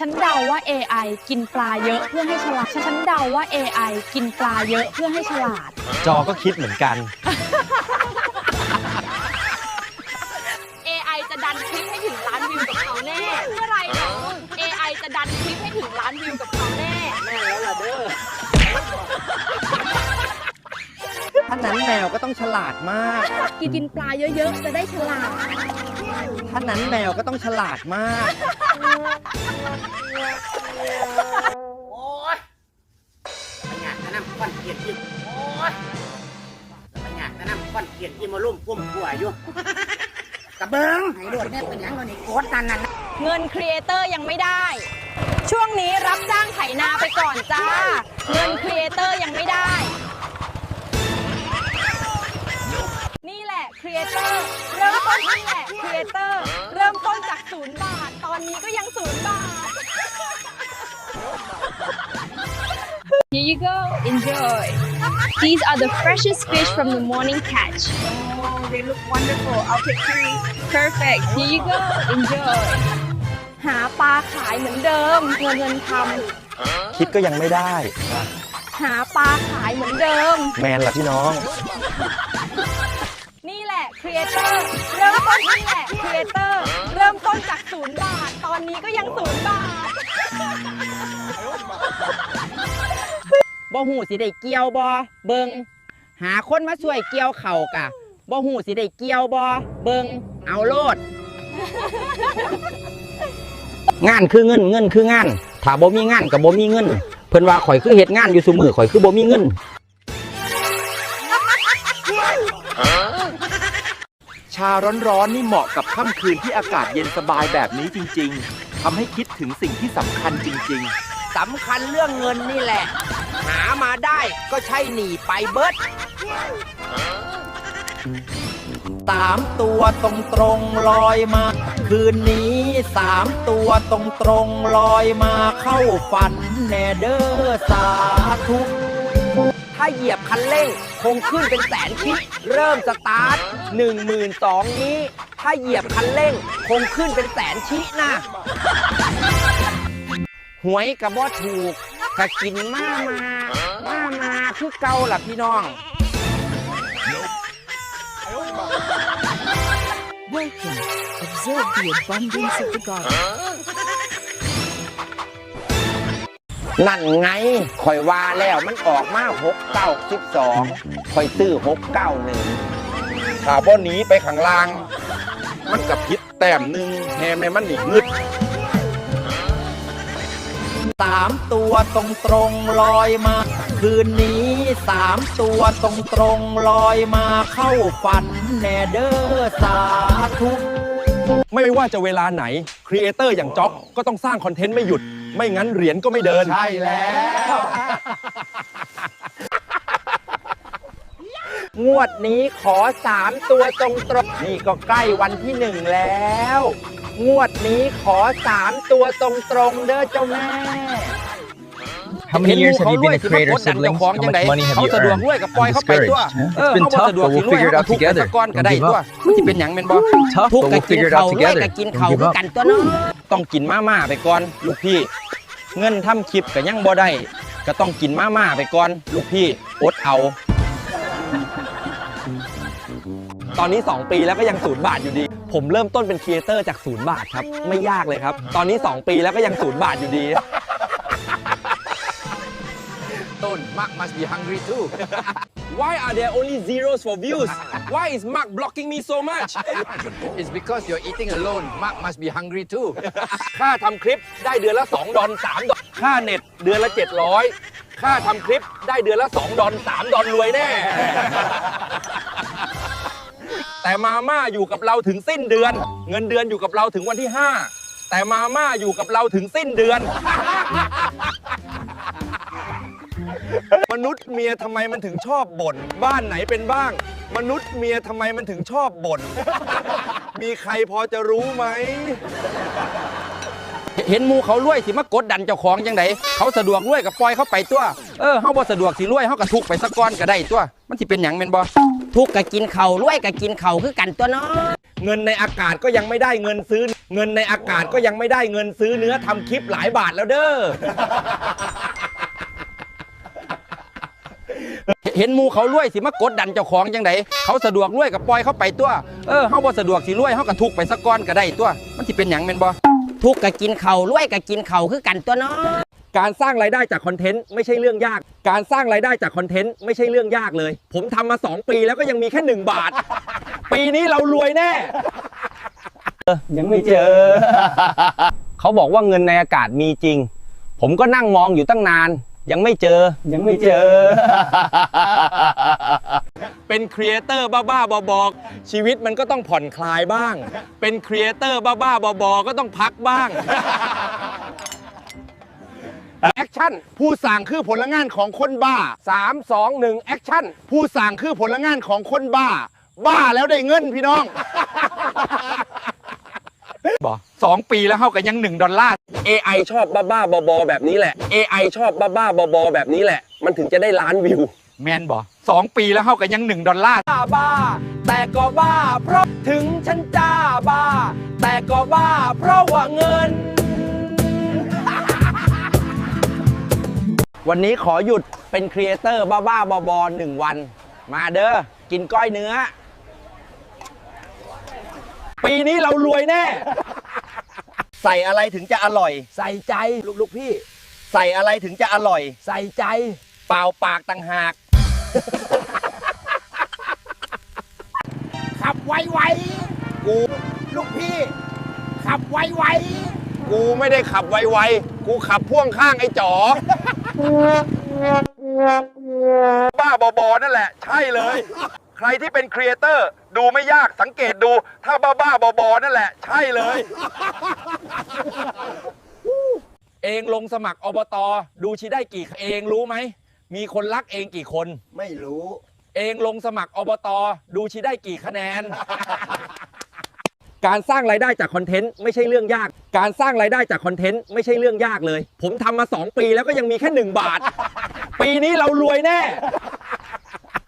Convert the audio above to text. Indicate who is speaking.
Speaker 1: ฉันเดาว่า AI กินปลาเยอะเพื่อให้ฉลาด ฉันเดาว่า AI กินปลาเยอะเพื่อให้ฉลาด
Speaker 2: จอก็คิดเหมือนกัน
Speaker 1: AI จะดันคลิปให้ถึงล้านวิวกับเขาแน่เมื่อไหรเนาะ AI จะดันคลิปให้ถึงล้านวิวกับเขาแน่
Speaker 3: ถ้านั้นแมวก็ต้องฉลาดมาก
Speaker 1: กินกินปลาเยอะๆจะได้ฉลาด
Speaker 3: ถ้านั้นแมวก็ต้องฉลาดมาก
Speaker 4: โอ้ยไปงานนั่นคอนเกียรติอิ่มโอ้ยไปงานนั่นคอนเกียรติอิ่มมาลุ่มพุ่มผัวอยู่ กระเบิงให้โดดเนี่ยเป็นหยังเรานี่โคตรนั่นนั่น
Speaker 1: เงินครีเอเตอร์ยังไม่ได้ ช่วงนี้รับจ้างไถนาไปก่อนจ้า เงินครีเอเตอร์ยังไม่ได้ นี่แหละครีเอเตอร์เริ่มต้นนี่แหละครี เอเตอร์เริ่มต้นจากศูนย์บาท ตอนนี้ก็ยังศูนย์บาท Here you go enjoy These are the freshest fish from the morning catch
Speaker 4: Oh, they look wonderful I'll take three
Speaker 1: Perfect Here you go enjoy หาปลาขายเหมือนเดิมเงินเงินท
Speaker 2: คิดก็ยังไม่ได้ำ
Speaker 1: หาปลาขายเหมือนเดิม
Speaker 2: แมนล่ะพี่น้อง
Speaker 1: นี่แหละครีเอเตอร์เริ่มต้นจากศูนย์บาท ตอนนี้ก็ยังศูนย์บาท
Speaker 3: บ่หูสิได้เกี่ยวบ่เบิงหาคนมาช่วยเกี่ยวเข่ากะบ่หูสิได้เกี่ยวบ่เบิงเอาโลด งานคือเงินเงินคืองาน ถ้าบ่มีงานก็บ่มีเงิน เพิ่นว่าข่อยคือเฮ็ดงานอยู่ซุมือข่อยคือบ่มีเงิน
Speaker 5: ชาร้อนๆนี่เหมาะกับค่ำคืนที่อากาศเย็นสบายแบบนี้จริงๆทำให้คิดถึงสิ่งที่สำคัญจริงๆ
Speaker 3: สำคัญเรื่องเงินนี่แหละ หามาได้ก็ใช่หนีไปเบิดสามตัวตรงตรงๆลอยมา คืนนี้สามตัวตรงตรงๆลอยมาเข้าฝันแน่เด้อสาธุ ถ้าเหยียบคันเร่ง คงขึ้นเป็นแสนคิด เริ่มสตาร์ทหนึ่งหมื่นสองนี้ ถ้าเหยียบคันเร่ง คงขึ้นเป็นแสนชินะหวยกับบ่ถูกก็กินมามามามาคือเกาล่ะพี่น้อง
Speaker 6: Welcome. Observe the abundance of the garden.
Speaker 3: นั่นไงข่อยว่าแล้วมันออกมาหกเก้าสิบสองข่อยซื้อหกเก้าหนึ่ง
Speaker 2: ถ้าบ่หนีไปข้างล่าง มันกับพิษแต้มหนึ่งแฮแม่มันนี่งึด
Speaker 3: สามตัวตรงตรงๆลอยมา คืนนี้สามตัวตรงตรงๆลอยมาเข้าฝันแน่เด้อสาธุ
Speaker 2: ไม่ว่าจะเวลาไหน ครีเอเตอร์อย่างจ๊อบก็ต้องสร้างคอนเทนต์ไม่หยุด ไม่งั้นเหรียญก็ไม่เดิน ใช่แล้ว
Speaker 3: งวดนี้ขอสามตัวตรงตรงๆนี่ก็ใกล้วันที่หนึ่งแล้ว งวดนี้ขอสามตัวตรงตรงๆเด้อเจ้าแม่
Speaker 7: How many years have you been a
Speaker 3: เห็น
Speaker 7: creator,
Speaker 3: หมู่เขารวยสิ
Speaker 7: siblings?
Speaker 3: มา
Speaker 7: How
Speaker 3: กดดันเจ้าของจัง
Speaker 7: much
Speaker 3: ใด
Speaker 7: money have
Speaker 3: เขา
Speaker 7: you
Speaker 3: สะดวก
Speaker 7: earned?
Speaker 3: รวยกับปล่อย
Speaker 7: I'm
Speaker 3: เขาไปตัว
Speaker 7: discouraged. huh?
Speaker 3: เออ
Speaker 7: It's been
Speaker 3: เขาบ่
Speaker 7: tough,
Speaker 3: สะดวก
Speaker 7: but
Speaker 3: สิ
Speaker 7: we'll
Speaker 3: รวย
Speaker 7: figure it
Speaker 3: เขา
Speaker 7: out
Speaker 3: ทุกข์ไป
Speaker 7: together.
Speaker 3: สักก้อนก็
Speaker 7: Don't
Speaker 3: ได้
Speaker 7: give
Speaker 3: ตัว
Speaker 7: up.
Speaker 3: มันสิเป็นหยังแม่นบ่
Speaker 7: Tough,
Speaker 3: ทุกข์
Speaker 7: but
Speaker 3: ก็
Speaker 7: we'll
Speaker 3: กิน
Speaker 7: figure it
Speaker 3: เขา
Speaker 7: out
Speaker 3: รวย
Speaker 7: together.
Speaker 3: ก็กิน
Speaker 7: Don't
Speaker 3: เขา
Speaker 7: give
Speaker 3: คือ
Speaker 7: up.
Speaker 3: กันตัวเนาะ
Speaker 2: ต้องกินมาม่าไปก่อน ลูกพี่ เงินทำคลิปก็ยังบ่ได้ ก็ต้องกินมาม่าไปก่อน ลูกพี่อดเอา ตอนนี้ 2 ปีแล้วก็ยังศูนย์บาทอยู่ดี ผมเริ่มต้นเป็นครีเอเตอร์จากศูนย์บาทครับ ไม่ยากเลยครับ ตอนนี้ 2 ปีแล้วก็ยังศูนย์บาทอยู่ดี
Speaker 5: ต้นมัก must be hungry too
Speaker 2: Why are there only zeros for views Why is Mark blocking me so much
Speaker 5: It's because you're eating alone Mark must be hungry too
Speaker 2: ค่าทำคลิปได้เดือนละ 2 ดอล3ดอลค่าเน็ตเดือนละ 700 ค่าทำคลิปได้เดือนละ 2 ดอล3ดอลรวยแน่ แต่มาม่าอยู่กับเราถึงสิ้นเดือน เงินเดือนอยู่กับเราถึงวันที่ 5 แต่มาม่าอยู่กับเราถึงสิ้นเดือน มนุษย์เมียทำไมมันถึงชอบบ่นบ้านไหนเป็นบ้าง มนุษย์เมียทำไมมันถึงชอบบ่นมีใครพอจะรู้ไหม
Speaker 3: เห็นหมูเขารวยสิมากดดันเจ้าของจังไดเขาสะดวกรวยกับปล่อยเขาไปตัว เออเฮาบ่สะดวกสิรวยเฮาก็ทุกข์ไปสักก้อนก็ได้ตัว มันสิเป็นหยังแม่นบ่ทุกข์ก็กินเขาวรวยก็กินเขาวคือกันตัวเนาะ
Speaker 2: เงินในอากาศก็ยังไม่ได้เงินซื้อ เงินในอากาศก็ยังไม่ได้เงินซื้อเนื้อทำคลิปหลายบาทแล้วเด้อ
Speaker 8: เห็นหมูเขารวยสิมากดดันเจ้าของจังไดเขาสะดวกรวยกับปล่อยเขาไปตัว เออเฮาบ่สะดวกสิรวยเฮาก็ทุกข์ไปสักก้อนก็ได้ตัว มันสิเป็นหยังแม่นบ่
Speaker 4: ทุกข์ก็กินเข่าวรวยก็กินเข่าวคือกันตัวเนาะ
Speaker 2: การสร้างรายได้จากคอนเทนต์ไม่ใช่เรื่องยาก การสร้างรายได้จากคอนเทนต์ไม่ใช่เรื่องยากเลย ผมทำมา 2 ปีแล้วก็ยังมีแค่ 1 บาท ปีนี้เรารวยแน่
Speaker 7: ยังไม่เจอ เขาบอกว่าเงินในอากาศมีจริง ผมก็นั่งมองอยู่ตั้งนาน ยังไม่เจอ ยังไม่เจอ
Speaker 2: เป็นครีเอเตอร์บ้าๆบอๆชีวิตมันก็ต้องผ่อนคลายบ้าง เป็นครีเอเตอร์บ้าๆบอๆก็ต้องพักบ้าง แอคชั่น ผู้สั่งคือผลงานของคนบ้า 3 2 1 แอคชั่น ผู้สั่งคือผลงานของคนบ้า บ้าแล้วได้เงินพี่น้อง บอกสองปีแล้วเท่ากับยังหนึ่งดอลลาร์ AI ชอบบ้าๆบอๆแบบนี้แหละ AI ชอบบ้าๆบอๆแบบนี้แหละ มันถึงจะได้ล้านวิว แมนบอกสองปีแล้วเท่ากับยังหนึ่งดอลลาร์
Speaker 8: บ้าบ้าแต่ก็บ้า เพราะถึงฉันจ้าบ้า แต่ก็บ้า เพราะว่าเงิน
Speaker 7: วันนี้ขอหยุดเป็นครีเอเตอร์บ้าๆบอๆหนึ่งวัน มาเด้อกินก้อยเนื้อ
Speaker 2: ปีนี้เรารวยแน่
Speaker 3: ใส่อะไรถึงจะอร่อย
Speaker 8: ใส่ใจลูกๆพี่
Speaker 3: ใส่อะไรถึงจะอร่อย
Speaker 8: ใส่ใจ
Speaker 3: เปล่าปากต่างหาก
Speaker 4: ขับไวๆกูลูกพี่ ขับไว
Speaker 2: กูไม่ได้ขับไวๆกูขับพ่วงข้างไอ้จ๋อบ้าบอๆนั่นแหละ ใช่เลยใค รที่เป็นครีเอเตอร์ดูไม่ยากสังเกตดู ถ้าบ้าๆบอๆนั่นแหละ ใช่เลย เองลงสมัครอบต ดูชิได้กี่เองรู้ไหม มีคนรักเองกี่คน
Speaker 3: ไม่รู้
Speaker 2: เองลงสมัครอบต ดูชิได้กี่คะแนน การสร้างรายได้จากคอนเทนต์ไม่ใช่เรื่องยาก การสร้างรายได้จากคอนเทนต์ไม่ใช่เรื่องยากเลย ผมทำมา 2 ปีแล้วก็ยังมีแค่ 1 บาท ปีนี้เรารวยแน่